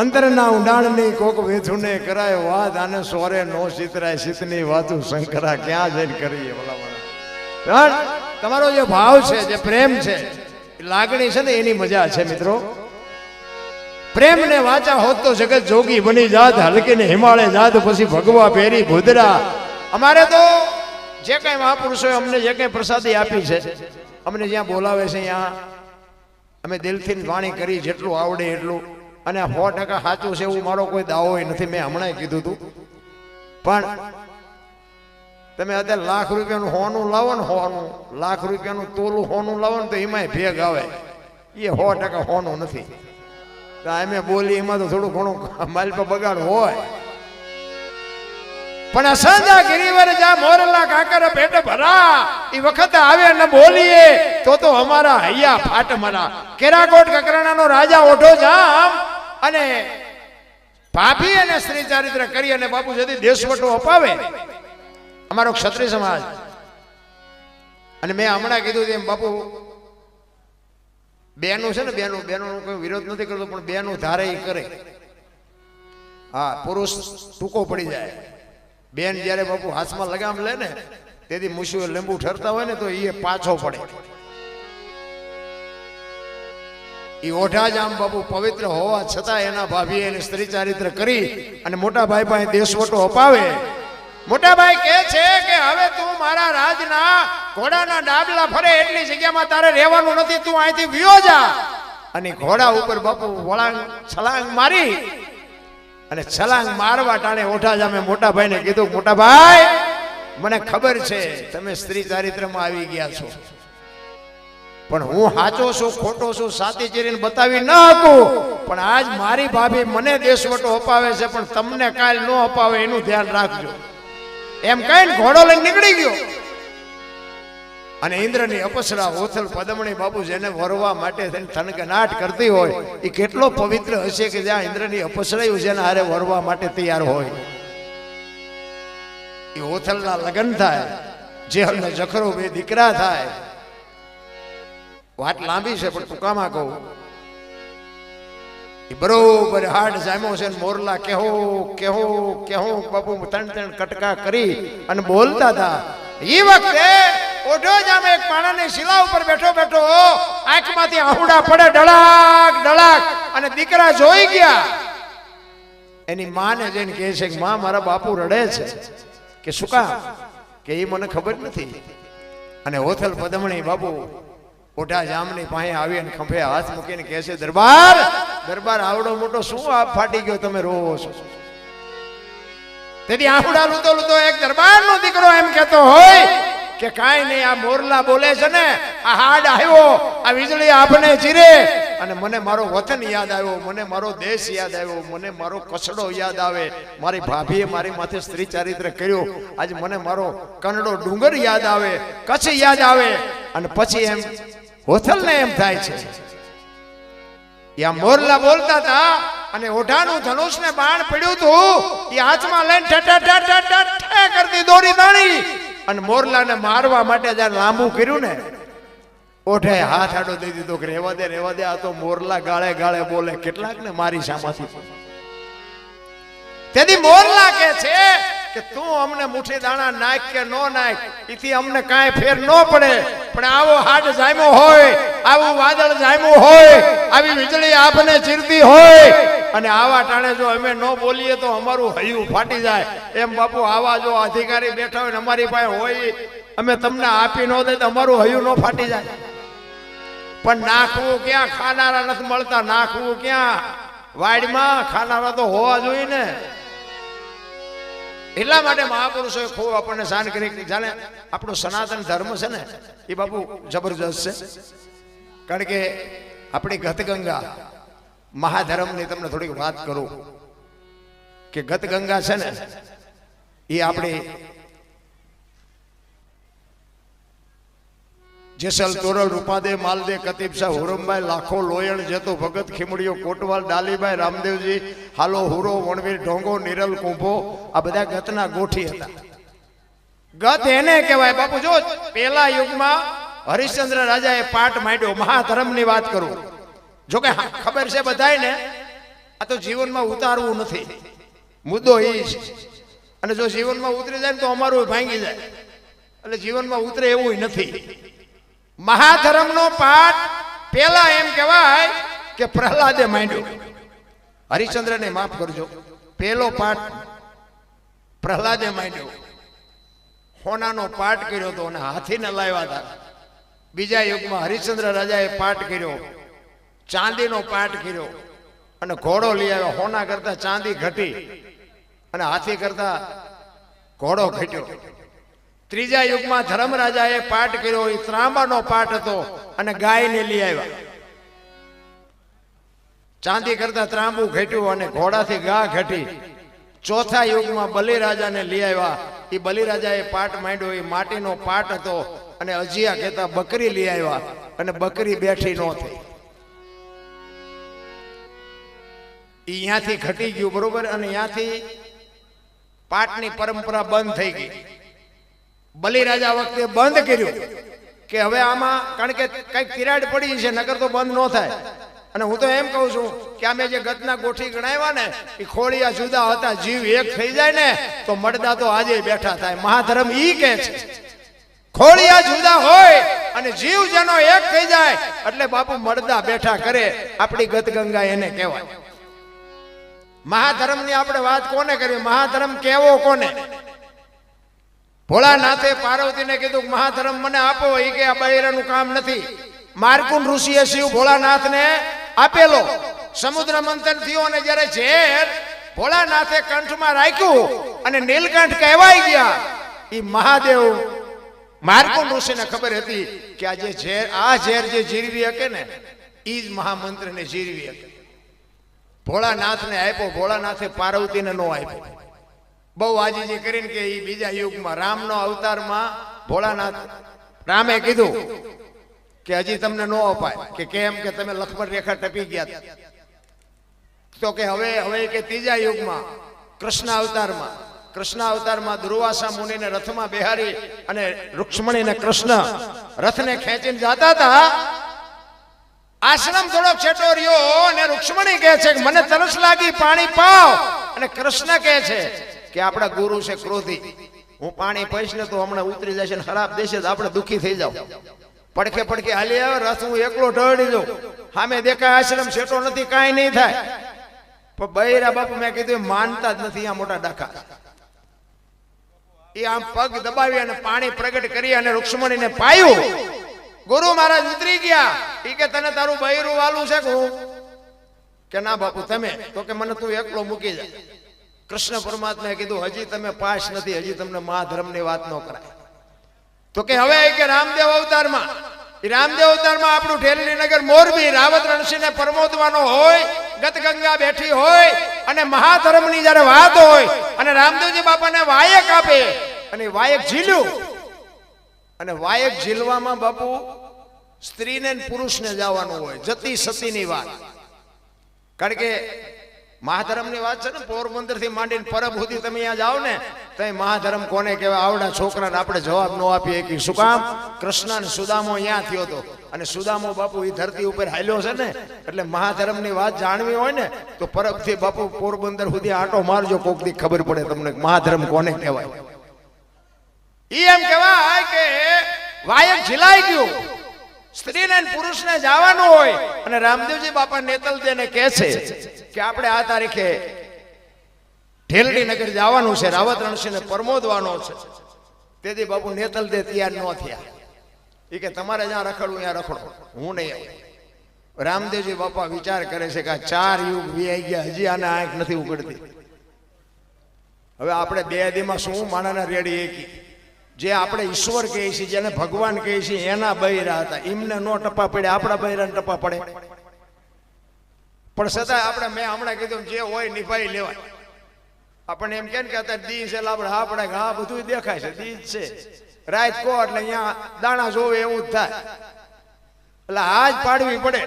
અંતરના ઊંડાણની કોક વેથુને કરાય વાત આને સોરે નો સિતરાય, સીતની વાતું શંકરા ક્યાં જઈને કરીએ? પણ તમારો જે ભાવ છે, જે પ્રેમ છે લાગણી છે ને, એની મજા છે મિત્રો. પ્રેમ ને વાચા હોત તો જગત જોગી બની જાત, હલકીને હિમાલય જાત, પછી ભગવા પહેરી ભૂદરા. અમારે તો જે કઈ મહાપુરુષોએ અમને જે કઈ પ્રસાદી આપી છે, અમને જ્યાં બોલાવે છે ત્યાં અમે દિલથી વાણી કરી, જેટલું આવડે એટલું અને સો ટકા સાચું છે એવું મારો કોઈ દાવો નથી. મેં હમણાં કીધું હતું પણ તમે અત્યારે લાખ રૂપિયાનું હોનું લાવો ને હોનું લાખ રૂપિયાનું તોલું હોનું લાવો ને તો એમાંય ભેગ આવે. એ સો ટકા હોનું નથી. તો અમે બોલી એમાં તો થોડું ઘણું માલ પર બગાડ હોય. પણ અસાંજા ગિરિવર જા મોરલા કાકર પેટ ભરા એ વખત આવે ને બોલીએ, તો તો અમારા હૈયા ફાટ મરા કેરાકોટ કકરાણાનો રાજા ઓઢો જામ. અને ભાભી અને સ્ત્રી ચારિત્ર કરી અને બાપુ જતી દેશવટો અપાવે. અમારો ક્ષત્રિય સમાજ. અને મેં હમણાં કીધું એમ બાપુ, બેનું છે ને, બેનું બેનું કોઈ વિરોધ નથી કરતો, પણ બેનું ધારે એ કરે. હા, પુરુષ ટૂંકો પડી જાય. બેન જ્યારે બાપુ હાથમાં લગામ લે ને, તેથી મૂછું લીંબુ ઠરતા હોય ને તો એ પાછો પડે. એ ઓઢા જામ બાપુ પવિત્ર હોવા છતાં એના ભાભી એને સ્ત્રી ચારિત્ર કરી અને મોટા ભાઈ પાસે દેશવટો અપાવે. મોટા ભાઈ કહે છે કે હવે તું મારા રાજના ઘોડાના ડાબલા ફરે એટલી જગ્યામાં તારે રહેવાનું નથી, તું અહીંથી વિયો જા. અને ઘોડા ઉપર બાપુ વળાંગ, છલાંગ મારી અને છલાંગ મારવા ટાણે ઓઠા જામે મોટા ભાઈને કીધું, મોટા ભાઈ, મને ખબર છે, તમે સ્ત્રી ચારિત્રમાં આવી ગયા છો. પણ હું સાચો છું, ખોટો છું, સાચી ચીરીને બતાવી ન હતું પણ આજ મારી ભાભી મને દેશવટો અપાવે છે, પણ તમને કાલ ન અપાવે એનું ધ્યાન રાખજો. એમ કઈ ઘોડો લઈને નીકળી ગયો. અને ઇન્દ્રની અપસરા ઓથલ પદમણી બાબુ જેને વરવા માટે થઈને થનગનાટ કરતી હોય એ કેટલો પવિત્ર હશે કે જ્યાં ઇન્દ્રની અપસરાયું જેને હારે વરવા માટે તૈયાર હોય. એ ઓથલના લગ્ન થાય જેહલનો જખરો બે દીકરા થાય વાત લાંબી છે, પણ ટૂંકામાં કહું. બરોબર હાડ જામ્યો છે મોરલા કેહો કેહો કેહો, બાપુ, ત્રણ ત્રણ કટકા કરી અને બોલતા હતા એ વખતે ઓઢો જામે એક પાણાની શિલા ઉપર બેઠો બેઠો આંખમાંથી આહુડા પડે, ડળાક ડળાક, અને દીકરા જોઈ ગયા. એની માને જઈને કહે છે કે, માં, મારા બાપુ રડે છે. કે શું કામ? કે એ મને ખબર નથી. અને હોથલ પદમણી બાપુ ઓઢા જામની પાસે આવી અને ખંભે હાથ મૂકીને કહે છે, દરબાર દરબાર આવડો મોટો શું આપ ફાટી ગયો તમે રોવો છો? તેથી આહુડા લૂતો લૂતો એક દરબારનો દીકરો એમ કહેતો હોય કે કાંઈ નહીં, આ મોરલા બોલે છે ને, આ હાડ આવ્યો, આ વીજળી આપને ચીરે. અને મને મારો વતન યાદ આવ્યો, મને મારો દેશ યાદ આવ્યો, મને મારો કસડો યાદ આવે. મારી ભાભીએ મારી માથે સ્ત્રી ચારિત્ર કર્યું. આજે મને મારો કનડો ડુંગર યાદ આવે, કચ્છ યાદ આવે. અને પછી એમ હોથલને એમ થાય છે. યા મોરલા બોલતા હતા અને ઓઢાનું ધનુષ ને બાણ પડ્યું હતું એ હાથમાં લઈને કરતી દોરી દાણી અને મોરલાને મારવા માટે જ્યારે લાંબુ કર્યું ને, ઓઢે હાથ આડો દઈ દીધો કે રેવા દે રેવા દે, આ તો મોરલા ગાળે ગાળે બોલે કેટલાક ને મારી સામાથી. તેથી મોરલા કે છે કે તું અમને મુઠ્ઠી દાણા નાખ કે નો નાખ, એથી અમને કાંઈ ફેર ન પડે. પણ આવો હાડ જામ્યો હોય, આવું વાદળ જામ્યું હોય, આવી વીજળી આપને ચીરતી હોય. અને આવા ટાણે જો અમે ન બોલીએ તો અમારું હૈયું ફાટી જાય. એમ બાપુ, આવા જો અધિકારી બેઠા હોય અમારી પાસે હોય, અમે તમને આપી ન દે તો અમારું હૈયું ન ફાટી જાય. પણ નાખવું ક્યાં? ખાનારા નથી મળતા, નાખવું ક્યાં? વાડમાં ખાનારા તો હોવા જોઈએ ને. એટલા માટે મહાપુરુષોએ ખૂબ આપણને શાન કરી જાણે આપણો સનાતન ધર્મ છે ને, એ બાપુ જબરજસ્ત છે. કારણ કે આપણી ગતગંગા મહાધર્મની તમને થોડીક વાત કરું કે ગતગંગા છે ને, એ આપણી જેસલ તોરલ રૂપાદે માલદે, કતીબ હુરમભાઈ, લાખો લોયણ, જેતો ભગત, ખીમડીઓ, કોટવાલ ડાલીભાઈ રામદેવજી, હાલો, હુરો, વણવીર, ઢોંગો, નિરલ, કુંભો, આ બધા ગતના ગોઠી હતા. ગત એને કહેવાય, બાપુ, જો, પેલા યુગમાં હરિશ્ચંદ્ર રાજાએ પાઠ માંડ્યો, મહાધર્મની વાત કરું. જો કે ખબર છે બધાયને, આ તો જીવનમાં ઉતારવું નથી. મુદ્દો એ છે. અને જો જીવનમાં ઉતરી જાય ને તો અમારું ભાંગી જાય. એટલે જીવનમાં ઉતરે એવું નથી. મહાધર્મનો પાઠ પેલા એમ કહેવાય કે પ્રહલાદે માંડ્યો. હરિચંદ્રને માફ કરજો. પેલો પાઠ પ્રહલાદે માંડ્યો. હોનાનો પાઠ કર્યો હતો અને હાથીને લાવ્યા હતા. બીજા યુગમાં હરિશ્ચંદ્ર રાજાએ પાઠ કર્યો. ચાંદીનો પાઠ કર્યો. અને ઘોડો લઈ આવ્યો. હોના કરતા ચાંદી ઘટી અને હાથી કરતા ઘોડો ઘટ્યો. ત્રીજા યુગમાં ધર્મરાજાએ પાઠ કર્યો, એ ત્રાંબાનો પાઠ હતો અને ગાયને લઈ આવ્યા. ચાંદી કરતા ત્રાંબુ ઘટ્યું અને ઘોડાથી ગા ઘટી. ચોથા યુગમાં બલિરાજાને લઈ આવ્યા. એ બલિરાજાએ પાટ માંડ્યો, એ માટીનો પાટ હતો અને અજિયા કહેતા બકરી લઈ આવ્યા અને બકરી બેઠી ન થઈ. અહીંયાથી ઘટી ગયું, બરોબર? અને અહીંયાથી પાટની પરંપરા બંધ થઈ ગઈ. બલિરાજા વખતે બંધ કર્યું કે હવે આમાં કારણ કે કંઈક તિરાડ પડી છે નગર તો બંધ ન થાય. અને હું તો એમ કહું છું કે અમે જે ગતના ગોઠી ગણાવ્યા ને, એ ખોળિયા જુદા હતા, જીવ એક થઈ જાય ને, તો મળદા તો આજે બેઠા થાય. મહાધર્મ ઈ કે છે, ખોળિયા જુદા હોય અને જીવ જેનો એક થઈ જાય, એટલે બાપુ મળદા બેઠા કરે, આપણી ગત ગંગા એને કહેવાય. મહાધર્મની આપણે વાત કોને કરવી? મહાધર્મ કેવો કોને? ભોળાનાથે પાર્વતીને કીધું મહાધર્મ મને આપો એ કે આ બૈરાનું કામ નથી. માર્કુંડ ઋષિએ શિવ ભોળાનાથને આપેલો. સમુદ્ર મંથન થયો અને જ્યારે ઝેર ભોળાનાથે કંઠમાં રાખ્યું અને નીલકંઠ કહેવાય ગયા એ મહાદેવ, માર્કુંડ ઋષિને ખબર હતી કે આ જે ઝેર, આ ઝેર જે જીરવી હકે ને એ જ મહામંત્રને જીરવી હકે. ભોળાનાથને આપ્યો, ભોળાનાથે પાર્વતીને નો આપ્યો. બહુ આજીજી કરીને કે એ બીજા યુગમાં, રામનો અવતારમાં ભોળાનાથ રામે કીધું કે હજી તમને નો અપાય, કે કેમ કે તમે લક્ષ્મણ રેખા ટપી ગયા તો કે હવે હવે કે ત્રીજા યુગમાં, કૃષ્ણ અવતારમાં કૃષ્ણ અવતારમાં દુર્વાસા મુનિને રથમાં બેહારી અને રૂક્ષ્મણીને કૃષ્ણ રથને ખેંચીને જતા હતા. આશ્રમ થોડોક છેટો રહ્યો અને રૂક્ષ્મણી કહે છે કે, મને તરસ લાગી, પાણી પાવ. અને કૃષ્ણ કહે છે કે આપણા ગુરુ છે ક્રોધી. હું પાણી પહીશ ને તો હમણાં ઉતરી જશે ખરાબ દેશે આપણે દુખી થઈ જાવ પડખે પડખે હાલી આવે રસ હું એકલો ઢળી જાઉં. સામે દેખાય આશ્રમ છેટો નથી, કાંઈ નહીં થાય. પણ બૈરા બાપુ મેં કીધું માનતા જ નથી આ મોટા ડાખા એ આમ પગ દબાવી અને પાણી પ્રગટ કરી અને રૂક્ષ્મણીને પાયું. ગુરુ મહારાજ ઉતરી ગયા. એ કે, તને તારું બૈરું વાલું છે કે, ના બાપુ, તમે. તો કે, મને તું એકલો મૂકી જા. કૃષ્ણ પરમાત્માએ કીધું, હજી તમે પાસ નથી, હજી તમને મહાધર્મની વાત ન કરાય. તો કે હવે કે રામદેવ અવતારમાં રામદેવ અવતારમાં આપણું ઠેરલી નગર મોરબી, રાવત રણસિંહને પરમોદવાનો હોય ગત ગંગા બેઠી હોય, અને મહાધર્મની જ્યારે વાત હોય, અને રામદેવજી બાપાને વાયક આપે, અને વાયક ઝીલ્યું, અને વાયક ઝીલવામાં બાપુ સ્ત્રીને પુરુષને જવાનું હોય, જતી સતીની વાત. કારણ કે મહાધર્મની વાત છે ને પોરબંદરથી માંડીને પરબ સુધી તમે અહીંયા જાઓ ને તો મહાધરમ કોને કહેવાય? આવડા છોકરાને આપણે જવાબ ન આપીએ કે શું કામ? કૃષ્ણ અને સુદામો અહીંયા થયો હતો અને સુદામો બાપુ એ ધરતી ઉપર હાલ્યો છે ને, એટલે મહાધર્મની વાત જાણવી હોય ને, તો પરબથી બાપુ પોરબંદર સુધી આટો મારજો, કોક દી ખબર પડે તમને મહાધરમ કોને કહેવાય. એ એમ કહેવાય કે વાયક ઝીલાઈ ગયું. સ્ત્રીને પુરુષને જવાનું હોય. અને રામદેવજી બાપા નેતલ દેને કહે છે કે આપણે આ તારીખે ઢેલડી નગર જવાનું છે રાવત રણસિંહને પરમોદવાનો છે. તેથી બાપુ નેતલ દે તૈયાર ન થયા. એ કે તમારે જ્યાં રખડવું ત્યાં રખડો. હું નહીં આવું. રામદેવજી બાપા વિચાર કરે છે કે આ ચાર યુગ વી ગયા, હજી આને આંખ નથી ઉગડતી હવે આપણે બે દીમાં શું માણાના રેડી એકી? જે આપણે ઈશ્વર કહીએ છીએ જેને ભગવાન કહીએ છીએ એના બૈરા હતા. એમને નો ટપા પડે આપણા બૈરાને ટપા પડે. પણ છતાં આપણે મેં હમણાં કીધું જે હોય નિભાઈ લેવાય. આપણને એમ કેમ કે અત્યારે દી છે આપણે હા પડે હા બધું દેખાય છે દી છે. રાત કો એટલે અહીંયા દાણા જોવે એવું જ થાય. એટલે હાજ પાડવી પડે.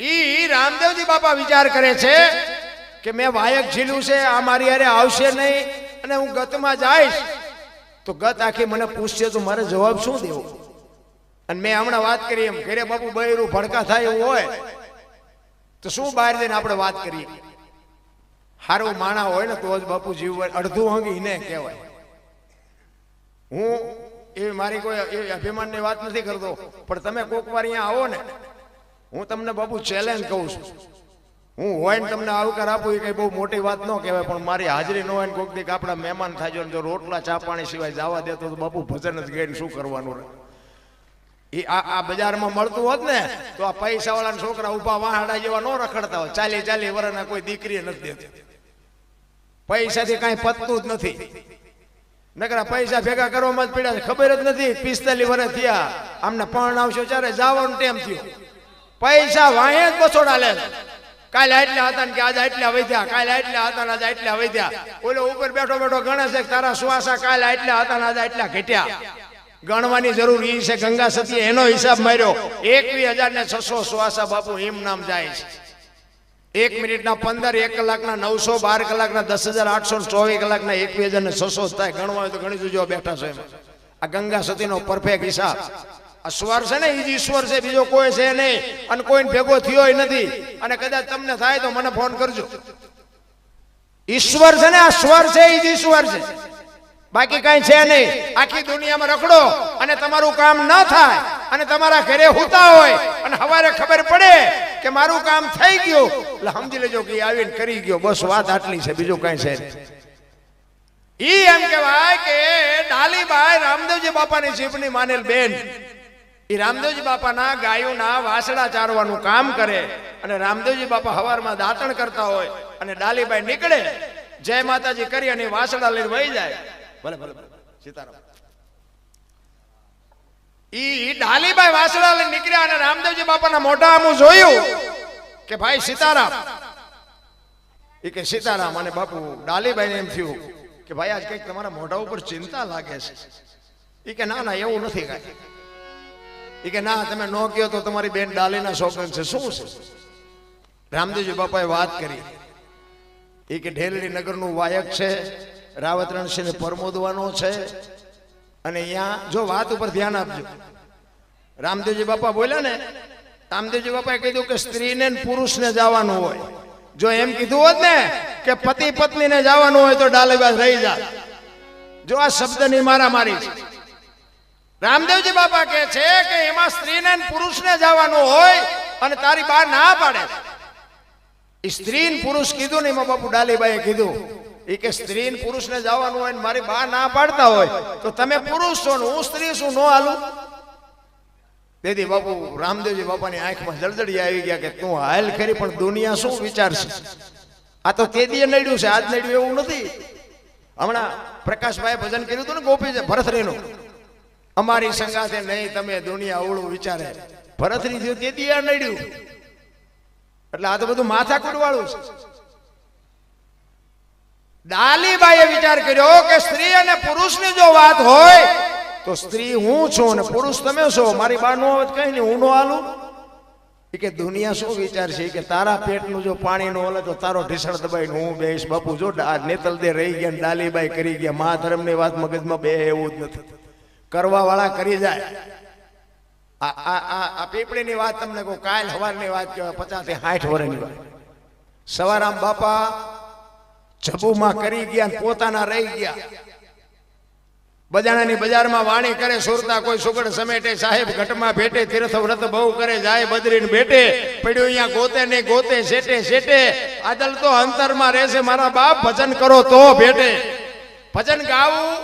ઈ રામદેવજી બાપા વિચાર કરે છે કે મેં વાયક ઝીલું છે આ મારી હારે આવશે નહીં અને હું ગતમાં જઈશ. તો ગત આખી મને પૂછશે તો મારે જવાબ શું દેવો? અને મેં હમણાં વાત કરી એમ ઘરે બાપુ બૈરું ભડકા થાય એવું હોય. તો શું બહાર જઈને આપણે વાત કરીએ? હારું માણા હોય ને તો જ બાપુ જીવ અડધું અંગી ને કહેવાય. હું એ મારી કોઈ એ અભિમાનની વાત નથી કરતો, પણ તમે કોક વાર અહીંયા આવો ને, હું તમને બાપુ ચેલેન્જ કહું છું. હું હોય ને તમને આવકાર આપું એ કઈ બહુ મોટી વાત ન કહેવાય, પણ મારી હાજરી ન હોય ને કોક દીક આપણા મહેમાન થાય જો રોટલા, ચા, પાણી સિવાય જવા દેતો તો બાપુ ભજન જ ગઈને શું કરવાનું રહે? આ બજારમાં મળતું હોત ને, તો આ પૈસા વાળા છોકરા ઊભા વાહડા જેવા ન રખડતા હોય. ચાલી ચાલી વર્ષના કોઈ દીકરી નથી દેતી. પૈસાથી કાંઈ પતતું જ નથી. નકરા પૈસા ભેગા કરવામાં જ પડ્યા. ખબર જ નથી, પિસ્તાલીસ વર્ષ થયા. આમને પણ આવશે ત્યારે જવાનું ટેમ થયો. પૈસા વાંહે જ બસોડા લે કાલે એટલા હતા ને કે આજે એટલા વધ્યા, કાલે એટલા હતા આજે એટલા વધ્યા. ઓલો ઉપર બેઠો બેઠો ગણે છે તારા શ્વાસા કાલે એટલા હતા આજે એટલા ઘટ્યા. ગણવાની જરૂર ઈ છે, ગંગા સતી એનો હિસાબ માર્યો. એકવીસ હજાર ને છસો સુવાસા બાપુ એમ નામ જાય છે. એક મિનિટના પંદર, એક કલાકના નવસો, બાર કલાકના દસ હજાર, આઠસો ચોવીસ કલાકના એકવીસ હજાર ને છસો થાય. ગણવા તો ગણી જોજો બેઠા છે એમાં. આ ગંગા સતીનો પરફેક્ટ હિસાબ. આ સ્વર છે ને એ જ ઈશ્વર છે, બીજો કોઈ છે નહીં. અને કોઈ ભેગો થયો નથી. અને કદાચ તમને થાય તો મને ફોન કરજો. ઈશ્વર છે ને, આ સ્વર છે એ જ ઈશ્વર છે. બાકી કઈ છે નહીં. આખી દુનિયામાં રખડો અને તમારું કામ ન થાય અને તમારા ઘરે હોતા હોય અને હવારે ખબર પડે કે મારું કામ થઈ ગયું. એટલે સમજી લેજો કે આવીને કરી ગયો. બસ વાત આટલી છે. બીજું કઈ છે. ઈ એમ કહેવાય કે ડાલીબાઈ રામદેવજી બાપાની જીભની માનેલ બેન. એ રામદેવજી બાપાના ગાયોના વાસડા ચારવાનું કામ કરે અને રામદેવજી બાપા હવારમાં દાંતણ કરતા હોય અને ડાલીબાઈ નીકળે. જય માતાજી કરી અને વાસડા લઈને વહી જાય. ભલે ભલે. સીતારામ. ઈ ડાલીબાઈ વાસડા લઈને નીકળ્યા અને રામદેવજી બાપાના મોઢા આમું જોયું કે ભાઈ સીતારામ. એ કે સીતારામ અને બાપુ ડાલીબાઈને એમ થયું કે ભાઈ આજ કંઈક તમારા મોઢા ઉપર ચિંતા લાગે છે. એ કે ના ના, એવું નથી કાંઈ. એ કે ના, તમે ન કહો તો તમારી બેન ડાલીના શોખન છે. શું છે? રામદેવજી બાપાએ વાત કરી. એ કે ઢેલડી નગરનું વાયક છે. રાવત રણસિંહ પરમોદવાનો છે. અને અહીંયા જો વાત ઉપર ધ્યાન આપજો. રામદેવજી બાપા બોલ્યા ને, રામદેવજી બાપાએ કીધું કે સ્ત્રીને પુરુષને જવાનું હોય. જો એમ કીધું હોત ને કે પતિ પત્નીને જવાનું હોય તો ડાલેબાજ રહી જાય જો આ શબ્દની મારામારી છે. રામદેવજી બાપા કહે છે કે એમાં સ્ત્રીને પુરુષને જવાનું હોય અને તારી બા ના પાડે. સ્ત્રી પુરુષ કીધું ને એમાં બાપુ ડાલીબાઈએ કીધું એ કે સ્ત્રી ને પુરુષને જવાનું હોય ને મારી બા ના પાડતા હોય, તો તમે પુરુષ છો ને હું સ્ત્રી છું, નો હાલું? તેથી બાપુ, રામદેવજી બાપાની આંખમાં જળજડી આવી ગયા કે તું હાલ ખરી, પણ દુનિયા શું વિચારશે? આ તો તે દીએ નડ્યું છે, આજ નડ્યું એવું નથી. હમણાં પ્રકાશભાઈ ભજન કર્યું હતું ને ગોપી ભરતરીનું. અમારી સંગાથે નહીં, તમે દુનિયા અવળું વિચારે. ભરતરી થયું તે દીએ નડ્યું. એટલે આ તો બધું માથા વાળું છે. ડાલીબાઈએ વિચાર કર્યો કે સ્ત્રી અને પુરુષની જો વાત હોય, તો સ્ત્રી હું છું અને પુરુષ તમે છો. મારી બાનું આવે કઈ નહીં, હું નો ઈ કે દુનિયા શું વિચાર છે? કે તારા પેટનું જો પાણી નો હલે તો તારો ઢીસણ દબાઈને હું બેસ બાપુ, જો નેતલ દે રહી ગયા ડાલીબાઈ કરી ગયા. મા ધર્મની વાત મગજમાં બે એવું જ નથી કરવા વાળા કરી જાય. આ પીપળીની વાત તમને કહું, કાલ હવારની વાત કહેવાય પચાસથી સાઠ વર્ષની વાત. સવારામ બાપા જબુમાં કરી ગયા પોતાના રહી ગયા. બજાણાની બજારમાં વાણી કરે, સુરતા કોઈ સુગડ સમેટે, સાહેબ ઘટમાં ભેટે તીર્થ વ્રત બહુ કરે, જાય બદરીને ભેટે. પડ્યું અહીંયા ગોતે ને ગોતે, શેટે શેટે. આદલ તો અંતરમાં રહેશે મારા બાપ, ભજન કરો તો ભેટે. ભજન ગાવું,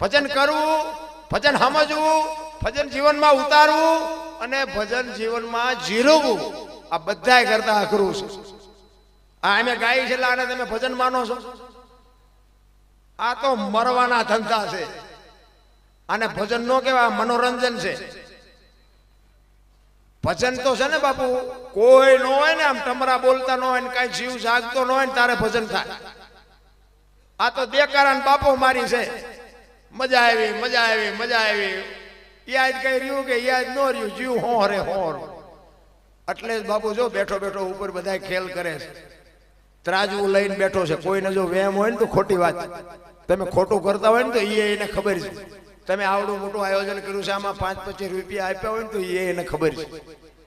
ભજન કરવું, ભજન સમજવું, ભજન જીવનમાં ઉતારવું અને ભજન જીવનમાં જીરવવું. આ બધાય કરતા અઘરું છે. આ અમે ગાય છે અને તમે ભજન માનો છો. આ તો મરવાના ધંધા છે. અને ભજન નો કેવા મનોરંજન છે. ભજન તો છે ને બાપુ, કોઈ નો હોય ને આમ ટમરા બોલતા ન હોય ને કઈ જીવ જાગતો ન હોય ને તારે ભજન થાય. આ તો દેકારાન બાપો મારી છે. મજા આવી મજા આવી મજા આવી. યાદ કઈ રહ્યું કે યાદ ન રહ્યું? જીવ હોરે હોર એટલે જ બાપુ જો બેઠો બેઠો ઉપર બધા ખેલ કરે છે. ત્રાજવું લઈને બેઠો છે. કોઈને જો વેમ હોય ને તો ખોટી વાત. તમે ખોટું કરતા હોય ને તો એ એને ખબર છે. તમે આવડું મોટું આયોજન કર્યું છે, આમાં પાંચ પચીસ રૂપિયા આપ્યા હોય ને તો એ એને ખબર છે.